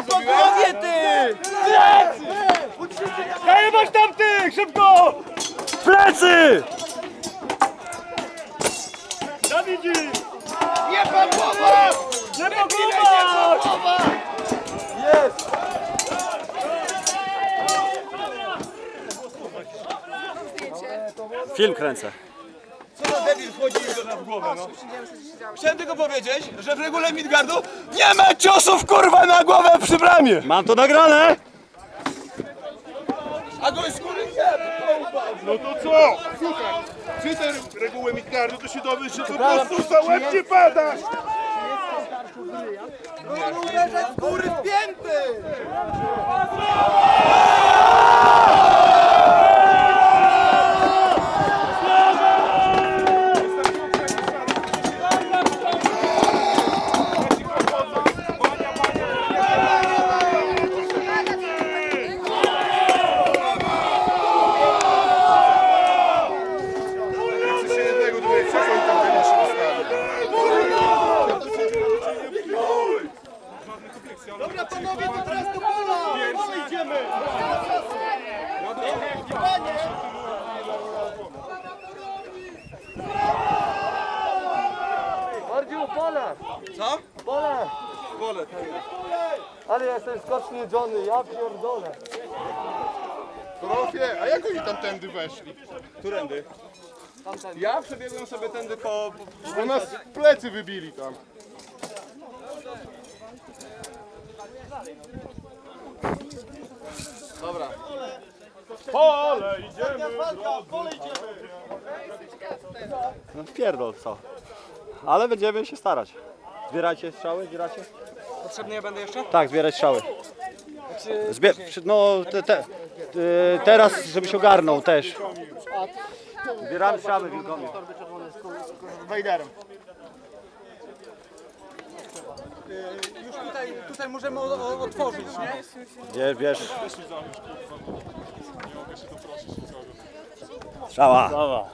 Nie po głowie ty! Zajebać tamtych! Szybko! Plecy! Dawidzi! Nie po głowach! Nie pogubać! Jest! Film kręcę. Co za debil wchodzi i go na w głowę, no? Chciałem tylko powiedzieć, że w regule Midgardu nie ma ciosów kurwa na głowę przy bramie! Mam to nagrane! A go z góry nie! No to co? Słuchaj, czytaj regułę Midgardu, to się dowiesz, że po prostu za łeb nie padasz! Z góry wpięty! Chcę Dobra panowie, to teraz do pola! Pola idziemy! Bardziej pole, Co? pole. Pole, tak jest. Ale ja jestem skocznie Johnny, ja pierdolę. Profie, a jak oni tam tędy weszli? Którędy? Ja przebiegłem sobie tędy po... po... Bo nas plecy wybili tam. Dobra. Pole, idziemy! No pierdol co. Ale będziemy się starać. Zbierajcie strzały, zbieracie? Potrzebny ja będę jeszcze? Tak, zbierać strzały. Zbier no te, te, y, teraz, żebyś ogarnął też. Zbieramy strzały wilgomi. Wejderem. Już tutaj, tutaj możemy otworzyć, nie? Bierz, bierz. Strzała.